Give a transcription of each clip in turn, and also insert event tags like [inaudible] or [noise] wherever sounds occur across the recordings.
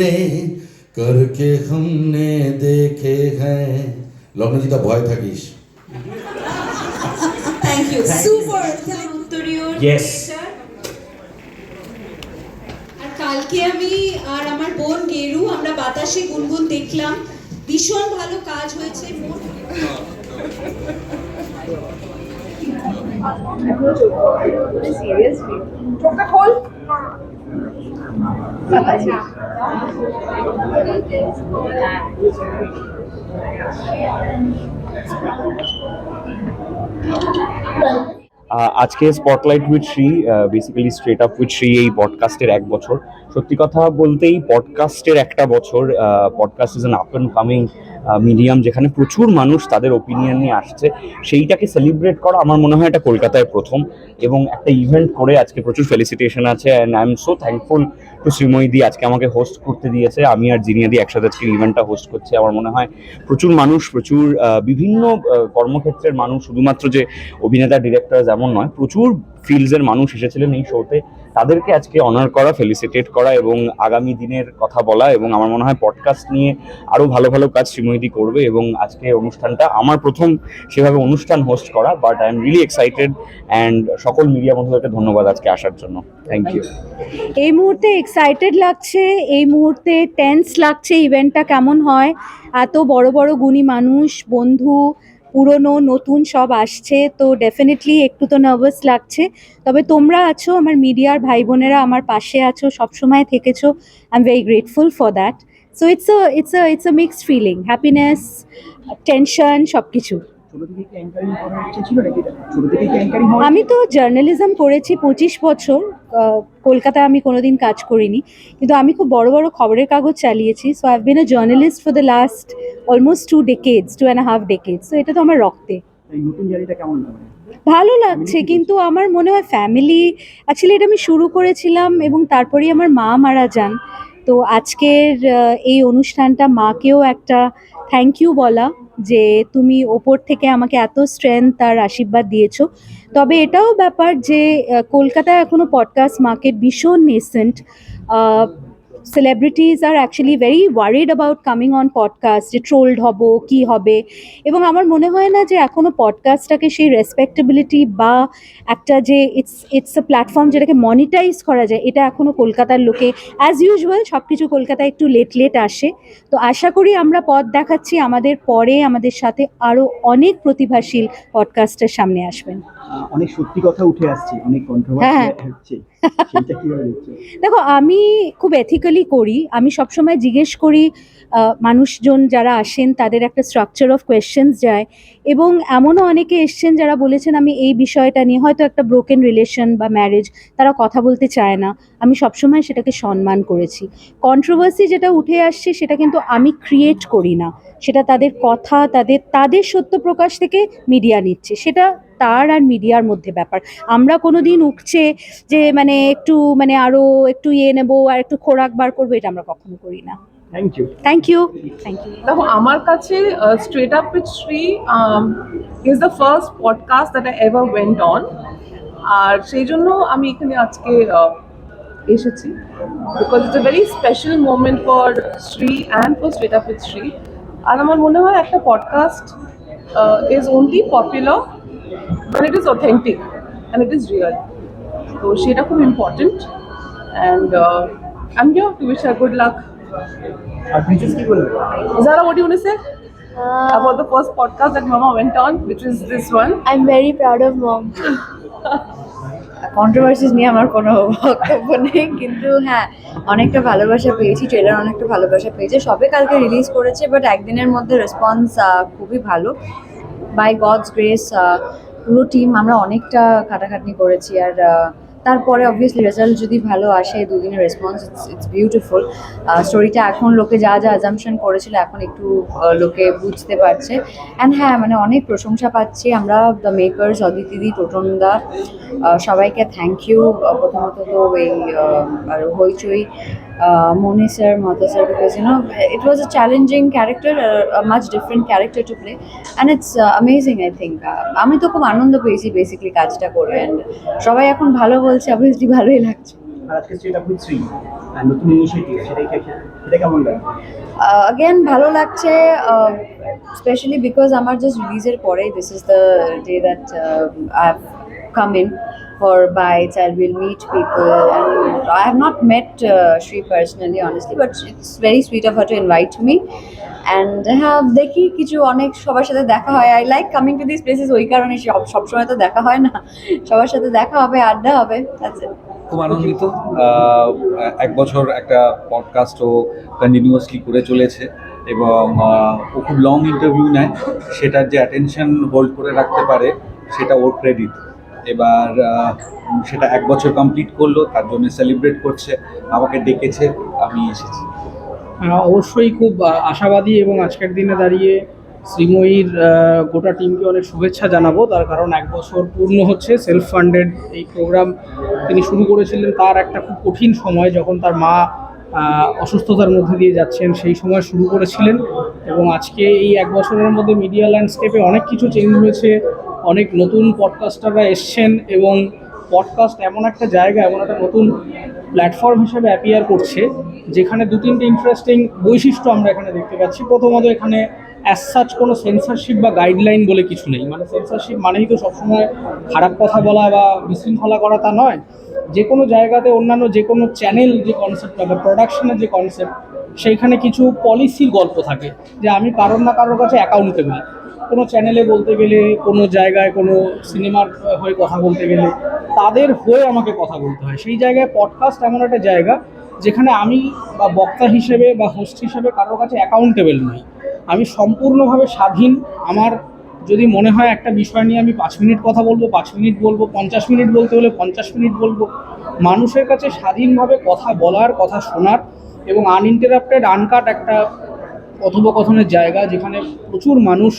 রে করকে হমনে দেখে হ্যাঁ। লগ্নজিতা ভয় থাকিস। থ্যাংক ইউ সুপার উত্তরীয় ইয়েস কালকে আমি আর আমার বোন গেরু আমরা বাতাসে গুনগুন দেখলাম। ভীষণ ভালো কাজ হয়েছে মোট আজকে spotlight with Shri basically straight up with Shri এই পডকাস্টের এক বছর। সত্যি কথা বলতেই পডকাস্টের একটা বছর podcast is an up and coming medium যেখানে প্রচুর মানুষ তাদের ওপিনিয়ন নিয়ে আসছে। সেইটাকে সেলিব্রেট করা আমার মনে হয় এটা কলকাতায় প্রথম এবং একটা ইভেন্ট করে আজকে প্রচুর ফেলিসিটেশন আছে and I am so thankful to Srimoyee দি আজকে আমাকে হোস্ট করতে দিয়েছে। আমি আর জিনিয়া দি একসাথে আজকে ইভেন্টটা হোস্ট করছি। আমার মনে হয় প্রচুর মানুষ, প্রচুর বিভিন্ন কর্মক্ষেত্রের মানুষ, শুধুমাত্র যে অভিনেতা ডিরেক্টর যেমন নয়, প্রচুর ফিল্ডসের মানুষ এসেছিলেন এই শোতে তাদেরকে আজকে অনার করা ফেলিসিটেট করা এবং আগামী দিনের কথা বলা এবং আমার মনে হয় পডকাস্ট নিয়ে আরও ভালো ভালো কাজ শ্রীময়দি করবে এবং আজকে অনুষ্ঠানটা আমার প্রথম সেভাবে অনুষ্ঠান হোস্ট করা but I am really excited and সকল মিডিয়া বন্ধুদেরকে ধন্যবাদ আজকে আসার জন্য। থ্যাংক ইউ এই মুহূর্তে এক্সাইটেড লাগছে, এই মুহূর্তে টেন্স লাগছে ইভেন্টটা কেমন হয়? এত বড় বড় গুণী মানুষ, বন্ধু পুরনো, নতুন সব আসছে, তো ডেফিনেটলি একটু তো নার্ভাস লাগছে। তবে তোমরা আছো, আমার মিডিয়ার ভাই বোনেরা আমার পাশে আছো, সবসময় থেকেছো। I am very grateful for that so it's a it's a it's a mixed feeling happiness tension সব কিছু আমি তো জার্নালিজম করেছি পঁচিশ বছর কলকাতায় আমি কোনোদিন কাজ করিনি। কিন্তু আমি খুব বড় বড় খবরের কাগজ চালিয়েছি। So I been a journalist for the last almost two decades two and half decades তো এটা তো আমার রক্তে। ভালো লাগছে কিন্তু আমার মনে হয় ফ্যামিলি অ্যাকচুয়ালি এটা আমি শুরু করেছিলাম এবং তারপরেই আমার মা মারা যান। তো আজকের এই অনুষ্ঠানটা মাকেও একটা থ্যাংক ইউ বলা। যে তুমি ওপর থেকে আমাকে এত স্ট্রেংথ আর আশীর্বাদ দিয়েছ। তবে এটাও ব্যাপার যে কলকাতায় এখনও পডকাস্ট মার্কেট ভীষণ nascent celebrities R actually very worried about coming on podcast যে ট্রোলড হব, কি হবে? এবং আমার মনে হয় না যে এখনও পডকাস্টটাকে সেই রেসপেক্টেবিলিটি বা একটা যে ইটস ইটস আ প্ল্যাটফর্ম যেটাকে মনিটাইজ করা যায়, এটা এখনও কলকাতার লোকে অ্যাজ ইউজুয়াল সব কিছু কলকাতায় একটু লেট লেট আসে। তো আশা করি আমরা পথ দেখাচ্ছি, আমাদের পরে আমাদের সাথে আরও অনেক প্রতিভাশীল পডকাস্টের সামনে আসবেন। অনেক সত্যি কথা উঠে আসছে অনেক হ্যাঁ। কন্ট্রোভার্সি হচ্ছে সেইটা কীভাবে দেখো আমি খুব এথিক্যালি করি। আমি সবসময় জিজ্ঞেস করি মানুষজন যারা আসেন তাদের একটা স্ট্রাকচার অফ কোয়েশ্চেন্স যায়। এবং এমনও অনেকে এসছেন যারা বলেছেন আমি এই বিষয়টা নিয়ে হয়তো একটা ব্রোকেন রিলেশন বা ম্যারেজ তারা কথা বলতে চায় না। আমি সবসময় সেটাকে সম্মান করেছি। কন্ট্রোভার্সি যেটা উঠে আসছে সেটা কিন্তু আমি ক্রিয়েট করি না। সেটা তাদের কথা তাদের তাদের সত্য প্রকাশ থেকে মিডিয়া নিচ্ছে। সেটা তার আর মিডিয়ার মধ্যে ব্যাপার। আমরা কোনো দিন উঠছে যে মানে একটু মানে আরও একটু ইয়ে নেব আর একটু খোরাক বার করব এটা আমরা কখনো করি না। Thank you thank you thank you দেখো আমার কাছে straight up with Shri is the first podcast that I ever went on আর সেই জন্য আমি এখানে আজকে এসেছি। Because it's a very special moment for Shri and for straight up with Shri আমার মনে হয় একটা podcast is only popular when it is authentic and it is real. তো সেটা খুব important and I am here to wish our good luck R princess কি বলবে Zara, what do you want to say about the first podcast that Mama went on, which is this one? I'm very proud of mom. [laughs] Controversies নিয়ে আমার কোনো বক্তব্য নেই, কিন্তু হ্যাঁ অনেকটা ভালোবাসা পেয়েছি ট্রেলার অনেকটা ভালোবাসা পেয়েছে। সবে কালকে রিলিজ করেছে বাট একদিনের মধ্যে রেসপন্স খুবই ভালো। বাই গডস গ্রেস পুরো টিম আমরা অনেকটা খাটাখাটনি করেছি, আর তারপরে অবভিয়াসলি রেজাল্ট যদি ভালো আসে দুদিনের রেসপন্স ইটস ইটস বিউটিফুল স্টোরিটা এখন লোকে যা যা অ্যাজামশন করেছিল এখন একটু লোকে বুঝতে পারছে। অ্যান্ড হ্যাঁ মানে অনেক প্রশংসা পাচ্ছি আমরা দ্য মেকার্স অদিতিদি টোটনদা সবাইকে থ্যাংক ইউ প্রথমত তো এই হইচই। Uh, Moni sir, Mata sir, because you know it was a challenging character, a, a much different character to play, and it's uh, amazing. I think. Uh, আমি তো খুব আনন্দ পেয়েছি basically কাজটা করে। অ্যান্ড সবাই এখন ভালো বলছে অবভিয়াসলি ভালোই লাগছে। অ্যাগেন ভালো লাগছে স্পেশালি বিকজ আমার জাস্ট রিলিজের পরে this is the day that I have come in for bites I will meet people and I have not met Shri personally honestly but it's very sweet of her to invite me and হ্যাঁ দেখি কিছু অনেক সবার সাথে দেখা হয়। I like coming to this places ওই কারণে সব সবসময় তো দেখা হয় না। সবার সাথে দেখা হবে, আড্ডা হবে খুব আনন্দিত। এক বছর একটা পডকাস্টও কন্টিনিউয়াসলি করে চলেছে এবং ও খুব লং ইন্টারভিউ নেয়। সেটার যে অ্যাটেনশন হোল্ড করে রাখতে পারে, সেটা ওর ক্রেডিট এবার সেটা এক বছর কমপ্লিট করল, তার জন্য সেলিব্রেট করছে, আমাকে ডেকেছে, আমি এসেছি। অবশ্যই খুব আশাবাদী এবং আজকের দিনে দাঁড়িয়ে শ্রীময়ীর গোটা টিমকে অনেক শুভেচ্ছা জানাব। তার কারণ এক বছর পূর্ণ হচ্ছে সেলফ ফান্ডেড এই প্রোগ্রাম তিনি শুরু করেছিলেন তার একটা খুব কঠিন সময়, যখন তার মা অসুস্থতার মধ্যে দিয়ে যাচ্ছেন, সেই সময় শুরু করেছিলেন এবং আজকে এই এক বছরের মধ্যে মিডিয়া ল্যান্ডস্কেপে অনেক কিছু চেঞ্জ হয়েছে, অনেক নতুন পডকাস্টাররা এসছেন এবং পডকাস্ট এমন একটা জায়গা, এমন একটা নতুন প্ল্যাটফর্ম হিসেবে অ্যাপিয়ার করছে, যেখানে দু তিনটে ইন্টারেস্টিং বৈশিষ্ট্য আমরা এখানে দেখতে পাচ্ছি। প্রথমত এখানে অ্যাজ সাচ কোনো সেন্সারশিপ বা গাইডলাইন বলে কিছু নেই। মানে সেন্সারশিপ মানেই তো সবসময় খারাপ কথা বলা বা বিশৃঙ্খলা করা তা নয়। যে কোনো জায়গাতে অন্যান্য যে কোনো চ্যানেল যে কনসেপ্ট থাকে প্রোডাকশনের যে কনসেপ্ট সেইখানে কিছু পলিসির গল্প থাকে যে আমি কারোর না কারোর কাছে অ্যাকাউন্টেবল কোনো চ্যানেলে বলতে গেলে, কোনো জায়গায় কোনো সিনেমার হয়ে কথা বলতে গেলে, তাদের হয়ে আমাকে কথা বলতে হয়। সেই জায়গায় পডকাস্ট এমন একটা জায়গা যেখানে আমি বা বক্তা হিসেবে বা হোস্ট হিসেবে কারোর কাছে অ্যাকাউন্টেবল নই। আমি সম্পূর্ণভাবে স্বাধীন আমার যদি মনে হয় একটা বিষয় নিয়ে আমি পাঁচ মিনিট কথা বলব, পাঁচ মিনিট বলব, পঞ্চাশ মিনিট বলতে হলে পঞ্চাশ মিনিট বলব। মানুষের কাছে স্বাধীনভাবে কথা বলার, কথা শোনার এবং আনইন্টারাপ্টেড আনকাট একটা কথোপকথনের জায়গা যেখানে প্রচুর মানুষ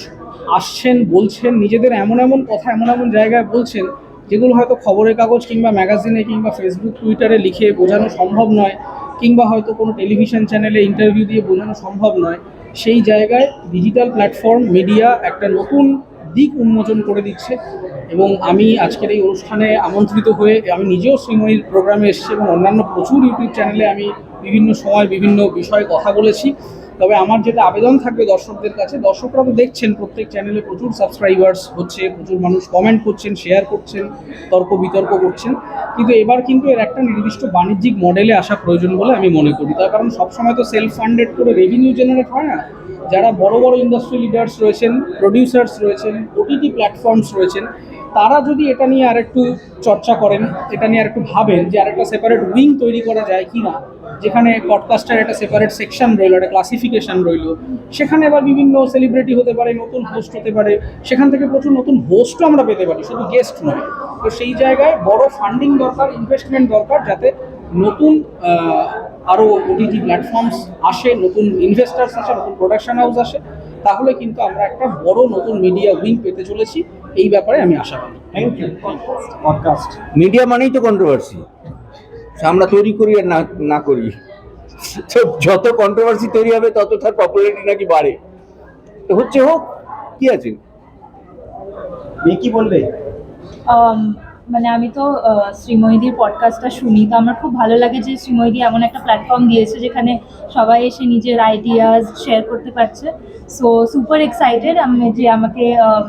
আসছেন, বলছেন, নিজেদের এমন এমন কথা, এমন এমন জায়গায় বলছেন, যেগুলো হয়তো খবরের কাগজ কিংবা ম্যাগাজিনে কিংবা ফেসবুক টুইটারে লিখে বোঝানো সম্ভব নয়, কিংবা হয়তো কোনো টেলিভিশন চ্যানেলে ইন্টারভিউ দিয়ে বোঝানো সম্ভব নয়। সেই জায়গায় ডিজিটাল প্ল্যাটফর্ম মিডিয়া একটা নতুন দিক উন্মোচন করে দিচ্ছে এবং আমি আজকের এই অনুষ্ঠানে আমন্ত্রিত হয়ে আমি নিজেও শ্রীময়ীর প্রোগ্রামে এসেছি এবং অন্যান্য প্রচুর ইউটিউব চ্যানেলে আমি বিভিন্ন সময় বিভিন্ন বিষয়ে কথা বলেছি। তবে আমার যেটা আবেদন থাকবে দর্শকদের কাছে, দর্শকরা তো দেখছেন, প্রত্যেক চ্যানেলে প্রচুর সাবস্ক্রাইবার্স হচ্ছে, প্রচুর মানুষ কমেন্ট করছেন শেয়ার করছেন, তর্ক বিতর্ক করছেন। কিন্তু এবার কিন্তু এর একটা নির্দিষ্ট বাণিজ্যিক মডেলে আসা প্রয়োজন বলে আমি মনে করি। তার কারণ সবসময় তো সেলফ ফান্ডেড করে রেভিনিউ জেনারেট হয় না। যারা বড় বড় ইন্ডাস্ট্রি লিডার্স রয়েছেন প্রডিউসার্স রয়েছেন ওটিটি প্ল্যাটফর্মস রয়েছেন তারা যদি এটা নিয়ে আরেকটু চর্চা করেন, এটা নিয়ে আরেকটু ভাবেন যে আরেকটা সেপারেট উইং তৈরি করা যায় কি না যেখানে পডকাস্টের একটা সেপারেট সেকশন রইল, একটা ক্লাসিফিকেশন রইল, সেখানে আবার বিভিন্ন সেলিব্রিটি হতে পারে, নতুন হোস্ট হতে পারে, সেখান থেকে প্রচুর নতুন হোস্টও আমরা পেতে পারি, শুধু গেস্ট নয়। তো সেই জায়গায় বড় ফান্ডিং দরকার ইনভেস্টমেন্ট দরকার, যাতে নতুন আরও ওটিটি প্ল্যাটফর্মস আসে, নতুন ইনভেস্টার্স আসে, নতুন প্রোডাকশন হাউস আসে, তাহলে কিন্তু আমরা একটা বড় নতুন মিডিয়া উইং পেতে চলেছি। এই ব্যাপারে আমি আশাবাদী। থ্যাংক ইউ পডকাস্ট মিডিয়া মানেই তো কন্ট্রোভার্সি আমরা তৈরি করি আর না না করি। তো যত কন্ট্রোভার্সি তৈরি হবে তত তার পপুলারিটি নাকি বাড়ে। তো হচ্ছে হোক কি আছে? কি বলবে? মানে আমি তো শ্রীময়ীদির পডকাস্টটা শুনি তো আমার খুব ভালো লাগে যে শ্রীময়ীদি এমন একটা প্ল্যাটফর্ম দিয়েছে যেখানে সবাই এসে নিজের আইডিয়াস শেয়ার করতে পারছে। সো সুপার এক্সাইটেড আমি যে আমাকে আম,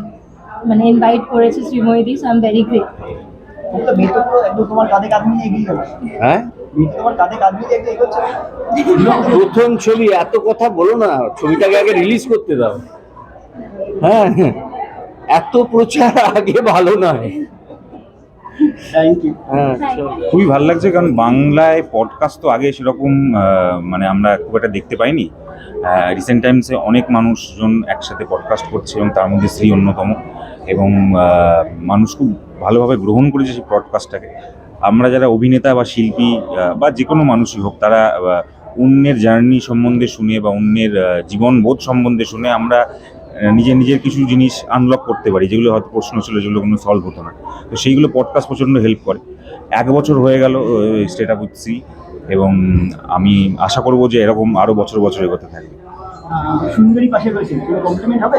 মানে ইনভাইট করেছে শ্রীময়ীদি so I am very great হ্যাঁ? প্রথম ছবি এত কথা বলো না ছবিটাকে আগে রিলিজ করতে দাও। হ্যাঁ এত প্রচার আগে ভালো নয়। হ্যাঁ খুবই ভালো লাগছে কারণ বাংলায় পডকাস্ট তো আগে সেরকম মানে আমরা খুব একটা দেখতে পাইনি। রিসেন্ট টাইমসে অনেক মানুষজন একসাথে পডকাস্ট করছে এবং তার মধ্যে শ্রী অন্যতম। এবং মানুষ খুব ভালোভাবে গ্রহণ করেছে সেই পডকাস্টটাকে আমরা যারা অভিনেতা বা শিল্পী বা যে কোনো মানুষই হোক, তারা অন্যের জার্নি সম্বন্ধে শুনে বা অন্যের জীবনবোধ সম্বন্ধে শুনে আমরা নিজের নিজের কিছু জিনিস আনলক করতে পারি, যেগুলো হয়তো প্রশ্ন ছিল যেগুলো কোনো সলভ হতো না। তো সেইগুলো পডকাস্ট প্রচণ্ড হেল্প করে। এক বছর হয়ে গেল স্টেট আপ এবং আমি আশা করব যে এরকম আরও বছর বছর এগোতে থাকবে। সুন্দরী পাশে রয়েছে কোনো কমপ্লিমেন্ট হবে?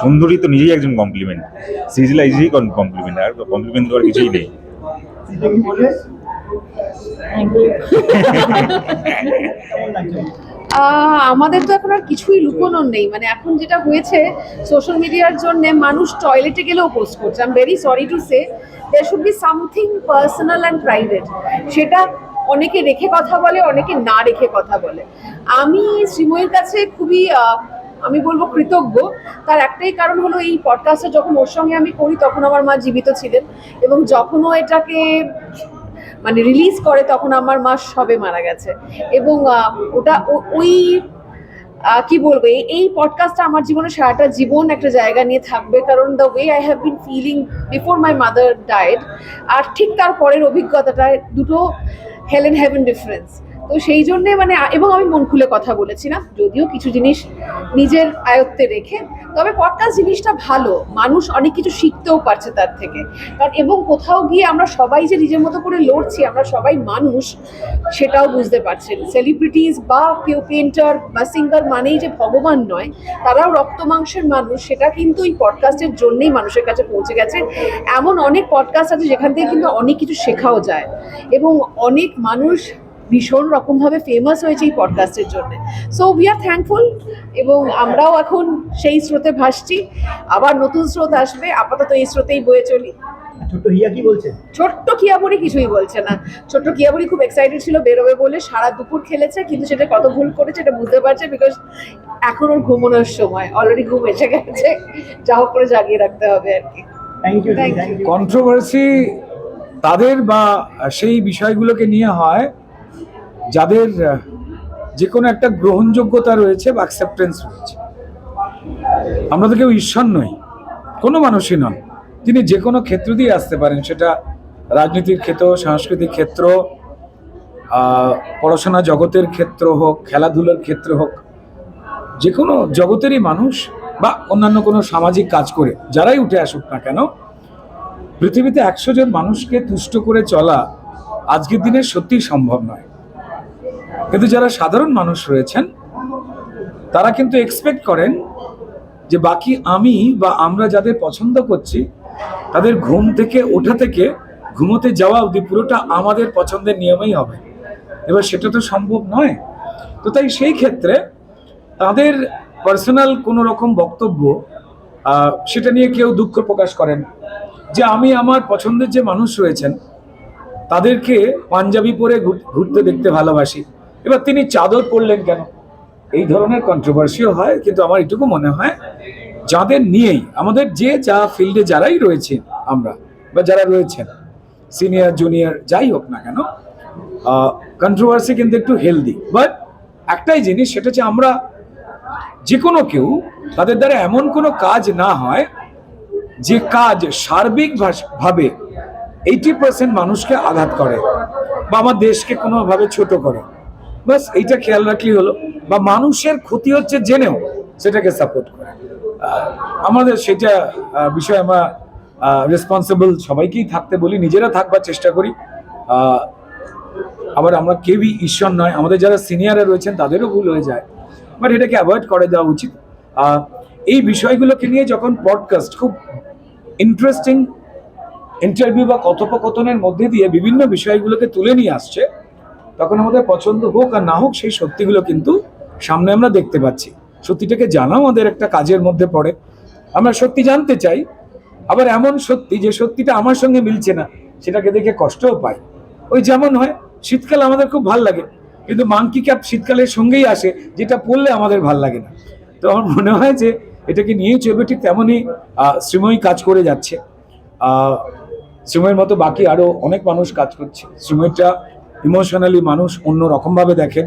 সুন্দরী তো নিজেই একজন কমপ্লিমেন্ট সিজলা ইজেই কমপ্লিমেন্ট আর কমপ্লিমেন্ট দেওয়ার কিছুই নেই। আমাদের তো এখন আর কিছুই লুকোনোর নেই। মানে এখন যেটা হয়েছে সোশ্যাল মিডিয়ার জন্য মানুষ টয়লেটে গেলেও পোস্ট করছে। I am very sorry to say there should be something personal and private সেটা অনেকে রেখে কথা বলে, অনেকে না রেখে কথা বলে। আমি শ্রীময়ের কাছে খুবই আমি বলব কৃতজ্ঞ। তার একটাই কারণ হলো এই পডকাস্টটা যখন ওর সঙ্গে আমি করি, তখন আমার মা জীবিত ছিলেন এবং যখনও এটাকে মানে রিলিজ করে, তখন আমার মা সবে মারা গেছে। এবং ওটা ওই কি বলব এই- পডকাস্টটা আমার জীবনে সারাটা জীবন একটা জায়গা নিয়ে থাকবে। কারণ the way I have been feeling before my mother died আর ঠিক তার পরের অভিজ্ঞতাটায় দুটো hell and heaven difference. তো সেই জন্যে মানে এবং আমি মন খুলে কথা বলেছি না, যদিও কিছু জিনিস নিজের আয়ত্তে রেখে। তবে পডকাস্ট জিনিসটা ভালো, মানুষ অনেক কিছু শিখতেও পারছে তার থেকে। কারণ এবং কোথাও গিয়ে আমরা সবাই যে নিজের মতো করে লড়ছি, আমরা সবাই মানুষ, সেটাও বুঝতে পারছেন। সেলিব্রিটিস বা কেউ পেন্টার বা সিঙ্গার মানেই যে ভগবান নয়, তারাও রক্ত মাংসের মানুষ, সেটা কিন্তু এই পডকাস্টের জন্যেই মানুষের কাছে পৌঁছে গেছে। এমন অনেক পডকাস্ট আছে যেখান থেকে কিন্তু অনেক কিছু শেখাও যায়। এবং অনেক মানুষ ভীষণ রকমভাবে ফেমাস হয়েছে এই পডকাস্টের জন্য। সো উই আর থ্যাঙ্কফুল এবং আমরাও এখন সেই স্রোতে ভাসছি। আবার নতুন স্রোত আসবে আপাতত এই স্রোতেই বয়ে চলি। ছোট্ট হিয়া কি বলছে? ছোট্ট কিয়াবুড়ি কিছুই বলছে না। ছোট্ট কিয়াবুড়ি খুব এক্সাইটেড ছিল বেরোবে বলে সারা দুপুর খেলেছে কিন্তু সেটা কত ভুল করেছে এটা বুঝতে পারছে বিকজ এখন ওর ঘুমানোর সময় অলরেডি ঘুম এসে গেছে। যা হোক করে জাগিয়ে রাখতে হবে আর কি। থ্যাংক ইউ থ্যাংক কন্ট্রোভার্সি তাদের বা সেই বিষয়গুলোকে নিয়ে হয় যাদের যে কোনো একটা গ্রহণযোগ্যতা রয়েছে বা অ্যাকসেপ্টেন্স রয়েছে। আমরা তো কেউ ঈশ্বর নই, কোনো মানুষই নন। তিনি যে কোনো ক্ষেত্র দিয়ে আসতে পারেন, সেটা রাজনীতির ক্ষেত্র, সাংস্কৃতিক ক্ষেত্র পড়াশোনা জগতের ক্ষেত্র হোক, খেলাধুলার ক্ষেত্র হোক যে কোনো জগতেরই মানুষ বা অন্যান্য কোনো সামাজিক কাজ করে, যারাই উঠে আসুক না কেন, পৃথিবীতে একশো জন মানুষকে তুষ্ট করে চলা আজকের দিনে সত্যি সম্ভব নয়। কিন্তু যারা সাধারণ মানুষ রয়েছেন, তারা কিন্তু এক্সপেক্ট করেন যে বাকি আমি বা আমরা যাদের পছন্দ করছি, তাদের ঘুম থেকে, ওঠা থেকে, ঘুমোতে যাওয়া অবধি পুরোটা আমাদের পছন্দের নিয়মেই হবে। এবার সেটা তো সম্ভব নয়। তো তাই সেই ক্ষেত্রে তাদের পার্সোনাল কোনো রকম বক্তব্য সেটা নিয়ে কেউ দুঃখ প্রকাশ করেন যে আমি আমার পছন্দের যে মানুষ রয়েছেন, তাদেরকে পাঞ্জাবি পরে ঘুর- ঘুরতে দেখতে ভালোবাসি। এবার তিনি চাদর পরলেন কেন? এই ধরনের কন্ট্রোভার্সিও হয়, কিন্তু আমার এটুকু মনে হয় যাদের নিয়েই, আমাদের যে যা ফিল্ডে যারাই রয়েছে আমরা, বা যারা রয়েছেন সিনিয়র জুনিয়র যাই হোক না কেন কন্ট্রোভার্সি কিন্তু একটু হেলদি বাট একটাই জিনিস, সেটা হচ্ছে আমরা যে কোনো কেউ, তাদের দ্বারা এমন কোনো কাজ না হয়, যে কাজ সার্বিক ভাবে এইটি পার্সেন্ট মানুষকে আঘাত করে, বা আমার দেশকে কোনোভাবে ছোট করে। বাস এইটা খেয়াল রাখলেই হলো, বা মানুষের ক্ষতি হচ্ছে জেনেও সেটাকে সাপোর্ট করে। আমাদের সেটা বিষয়ে আমরা রেসপন্সিবল সবাইকেই থাকতে বলি, নিজেরা থাকবার চেষ্টা করি। আবার আমরা কেউই ঈশ্বর নয়, আমাদের যারা সিনিয়ররা রয়েছেন তাদেরও ভুল হয়ে যায়। বাট এটাকে অ্যাভয়েড করে দেওয়া উচিত। এই বিষয়গুলোকে নিয়ে যখন পডকাস্ট খুব ইন্টারেস্টিং ইন্টারভিউ বা কথোপকথনের মধ্যে দিয়ে বিভিন্ন বিষয়গুলোকে তুলে নিয়ে আসছে তখন আমাদের পছন্দ হোক আর না হোক, সেই সত্যিগুলো কিন্তু সামনে আমরা দেখতে পাচ্ছি। সত্যিটাকে জানাও, আমাদের একটা কাজের মধ্যে পড়ে। আমরা সত্যি জানতে চাই, আবার এমন সত্যি যে সত্যিটা আমার সঙ্গে মিলছে না, সেটাকে দেখে কষ্টও পাই। ওই যেমন হয়, শীতকাল আমাদের খুব ভালো লাগে, কিন্তু মাংকি ক্যাপ শীতকালের সঙ্গেই আসে, যেটা পড়লে আমাদের ভালো লাগে না। তো আমার মনে হয় যে, এটাকে নিয়েই চলবে ঠিক তেমনই শ্রীময়ী কাজ করে যাচ্ছে। শ্রীময়ের মতো বাকি আরও অনেক মানুষ কাজ করছে। শ্রীময়টা ইমোশনালি মানুষ অন্য রকমভাবে দেখেন।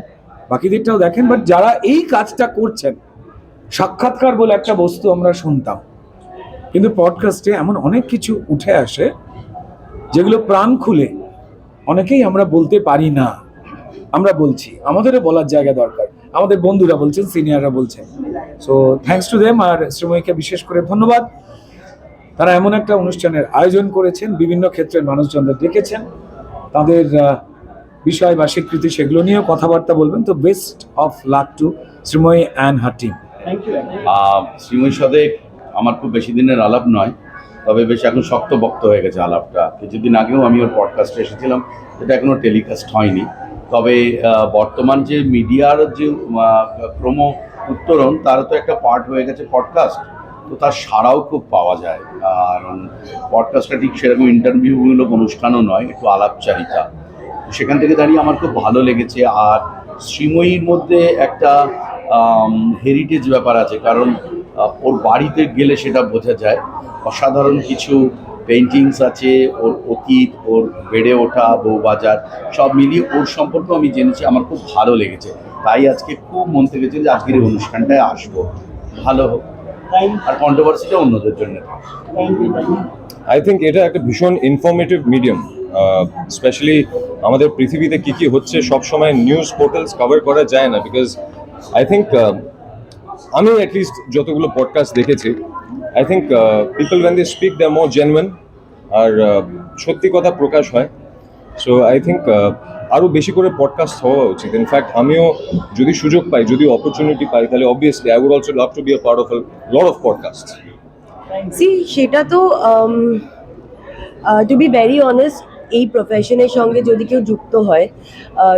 বাকিদেরটাও দেখেন বাট যারা এই কাজটা করছেন, সাক্ষাৎকার বলে একটা বস্তু আমরা শুনতাম। কিন্তু পডকাস্টে এমন অনেক কিছু উঠে আসে, যেগুলো প্রাণ খুলে অনেকেই আমরা বলতে পারি না। আমরা বলছি, আমাদেরও বলার জায়গা দরকার। আমাদের বন্ধুরা বলছেন সিনিয়ররা বলছেন। সো থ্যাঙ্কস টু দেম আর শ্রীময়ীকে বিশেষ করে ধন্যবাদ। তারা এমন একটা অনুষ্ঠানের আয়োজন করেছেন, বিভিন্ন ক্ষেত্রের মানুষজনদের ডেকেছেন। তাদের বিষয় বা স্বীকৃতি সেগুলো নিয়েও কথাবার্তা বলবেন। তো best of luck to Sreemoyee and her team শ্রীময়ীর সাথে আমার খুব বেশি দিনের আলাপ নয় তবে বেশ এখন শক্ত বক্ত হয়ে গেছে আলাপটা। কিছুদিন আগেও আমি ওর পডকাস্টে এসেছিলাম যেটা এখনও টেলিকাস্ট হয়নি। তবে বর্তমান যে মিডিয়ার যে ক্রম উত্তরণ তার তো একটা পার্ট হয়ে গেছে পডকাস্ট তো তার সাড়াও খুব পাওয়া যায়। আর পডকাস্টটা ঠিক সেরকম ইন্টারভিউমূলক অনুষ্ঠানও নয় একটু আলাপচারিতা। সেখান থেকে দাঁড়িয়ে আমার খুব ভালো লেগেছে। আর শ্রীময়ীর মধ্যে একটা হেরিটেজ ব্যাপার আছে কারণ ওর বাড়িতে গেলে সেটা বোঝা যায়। অসাধারণ কিছু পেন্টিংস আছে ওর অতীত ওর বেড়ে ওঠা বউবাজার সব মিলিয়ে ওর সম্পর্কে আমি জেনেছি আমার খুব ভালো লেগেছে। তাই আজকে খুব মন থেকে যে আজকের এই অনুষ্ঠানটায় আসব। ভালো হোক। আর কন্ট্রোভার্সিটা অন্যদের জন্য। আই থিঙ্ক এটা একটা ভীষণ ইনফরমেটিভ মিডিয়াম স্পেশালি আমাদের পৃথিবীতে কি কি হচ্ছে, সব সময় নিউজ পোর্টালস কভার করা যায় না বিকজ আই থিঙ্ক আমি অ্যাটলিস্ট যতগুলো পডকাস্ট দেখেছি I think people when they speak the more genuine আর সত্যি কথা প্রকাশ হয়। সো আই থিঙ্ক আরও বেশি করে পডকাস্ট হওয়া উচিত। ইনফ্যাক্ট আমিও যদি সুযোগ পাই, যদি অপরচুনিটি পাই, তাহলে obviously I would also love to be a part of lot of podcast C সেটা তো টু বি ভেরি অনেস্ট এই প্রফেশনের সঙ্গে যদি কেউ যুক্ত হয়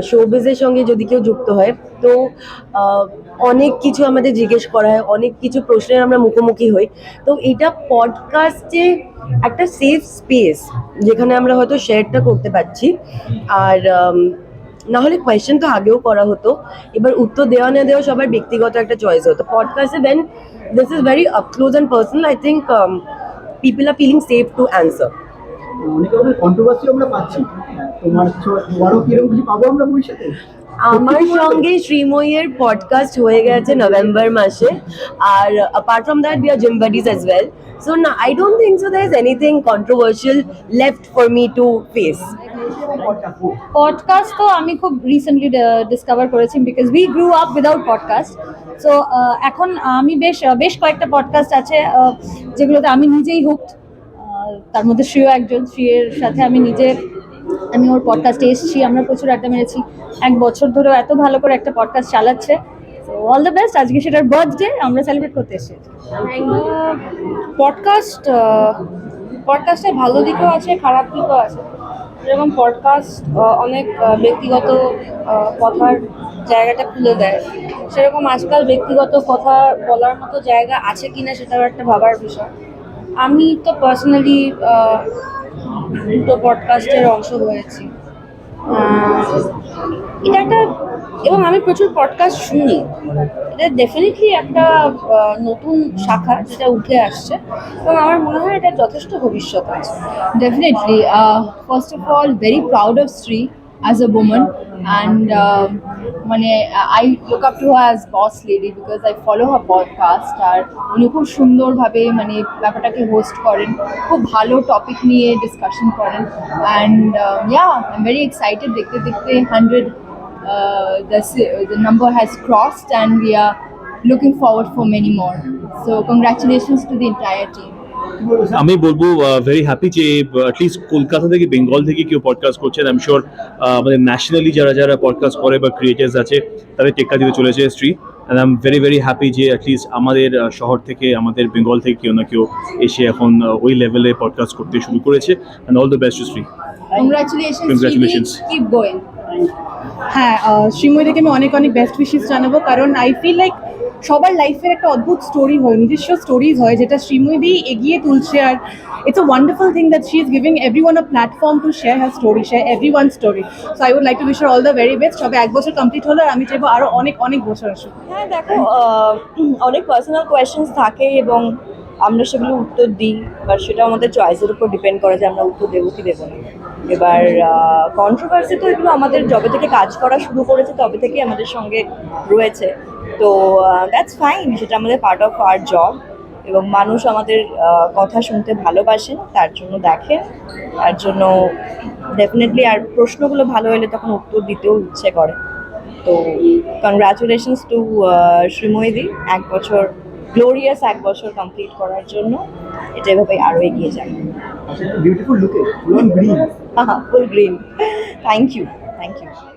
শোবিজের সঙ্গে যদি কেউ যুক্ত হয়, তো অনেক কিছু আমাদের জিজ্ঞেস করা হয়, অনেক কিছু প্রশ্নের আমরা মুখোমুখি হই। তো এটা পডকাস্টে একটা সেফ স্পেস যেখানে আমরা হয়তো শেয়ারটা করতে পারছি। আর না হলে কোয়েশ্চেন তো আগেও করা হতো। এবার উত্তর দেওয়া না দেওয়া সবার ব্যক্তিগত একটা চয়েস হতো। পডকাস্টে then this is very up close and personal I think people are feeling safe to answer অনেক রকমের কন্ট্রোভার্সি আমরা পাচ্ছি। তোমার তোমারও কীরকম কিছু পাবো আমরা ভবিষ্যতে? আমার সঙ্গে শ্রীময়ের পডকাস্ট হয়ে গেছে নভেম্বর মাসে আর apart from that we are gym buddies as well so না I don't think so there is anything controversial left for me to face podcast তো আমি খুব রিসেন্টলি ডিসকভার করেছি because we grew up without podcast so এখন আমি বেশ বেশ কয়েকটা পডকাস্ট আছে যেগুলোতে আমি নিজেই হুকড তার মধ্যে শ্রেয় একজন, শ্রেয়ের সাথে আমি নিজে, আমি ওর পডকাস্টে এসেছি, আমরা প্রচুর আড্ডা মেরেছি। এক বছর ধরেও এত ভালো করে একটা পডকাস্ট চালাচ্ছে। অল দ্য বেস্ট আজকে সেটার বার্থডে আমরা সেলিব্রেট করতে এসেছি। পডকাস্ট পডকাস্টের ভালো দিকও আছে, খারাপ দিকও আছে। যেরকম পডকাস্ট অনেক ব্যক্তিগত কথার জায়গাটা খুলে দেয়। সেরকম আজকাল ব্যক্তিগত কথা বলার মতো জায়গা আছে কিনা সেটাও একটা ভাবার বিষয়। আমি তো পার্সোনালি দুটো পডকাস্টের অংশ হয়েছি। এটা একটা, এবং আমি প্রচুর পডকাস্ট শুনি। এটা ডেফিনেটলি একটা নতুন শাখা যেটা উঠে আসছে। এবং আমার মনে হয় এটা যথেষ্ট ভবিষ্যৎ আছে। Definitely first of all very proud of Sri as a woman, and um, মানে I look up to her as boss lady because I follow her podcast আর উনি খুব সুন্দরভাবে মানে ব্যাপারটাকে হোস্ট করেন খুব ভালো টপিক নিয়ে ডিসকাশন করেন and yeah I am very excited দেখতে দেখতে hundred the the number has crossed and we are looking forward for many more. So congratulations to the entire team. আমি বলব ভেরি হ্যাপি যে অ্যাটলিস্ট কলকাতা থেকে বেঙ্গল থেকে কেউ পডকাস্ট করছেন। আই এম শিওর আমাদের ন্যাশনালি যারা যারা পডকাস্ট করে বা ক্রিয়েটার্স আছে তাদের টেক্কা দিতে চলেছে Sri. And I am very very happy যে অ্যাটলিস্ট আমাদের শহর থেকে আমাদের বেঙ্গল থেকে কেউ না কেউ এসে এখন ওই লেভেলে পডকাস্ট করতে শুরু করেছে। And all the best to Sri. Going. হ্যাঁ শ্রীময়ীকে আমি অনেক অনেক বেস্ট উইশেস জানাব। কারণ আই ফিল লাইক সবার লাইফের একটা অদ্ভুত স্টোরি হয়, নিজস্ব স্টোরিজ হয়, যেটা শ্রীময়ী এগিয়ে তুলছে আর it's a wonderful thing that she is giving everyone a platform to share her story share everyone story so I would like to wish all the very best সবে এক বছর কমপ্লিট হলো আর আমি চাইব আরও অনেক অনেক বছর আসুক। হ্যাঁ দেখো [clears throat] অনেক পার্সোনাল কোয়েশ্চেন্স থাকে এবং আমরা সেগুলো উত্তর দিই এবার সেটা আমাদের চয়েসের উপর ডিপেন্ড করে যে আমরা উত্তর দেবো কি দেবো না। এবার কন্ট্রোভার্সি তো এগুলো আমাদের যবে থেকে কাজ করা শুরু করেছে তবে থেকেই আমাদের সঙ্গে রয়েছে। তো দ্যাটস ফাইন সেটা আমাদের পার্ট অফ আর জব এবং মানুষ আমাদের কথা শুনতে ভালোবাসেন তার জন্য দেখেন। তার জন্য ডেফিনেটলি আর প্রশ্নগুলো ভালো হলে তখন উত্তর দিতেও ইচ্ছে করে। তো কনগ্রাচুলেশনস টু শ্রীময়ী এক বছর গ্লোরিয়াস এক বছর কমপ্লিট করার জন্য। এটা এভাবে আরও এগিয়ে যাবে। বিউটিফুল লুকে full green full green thank you thank you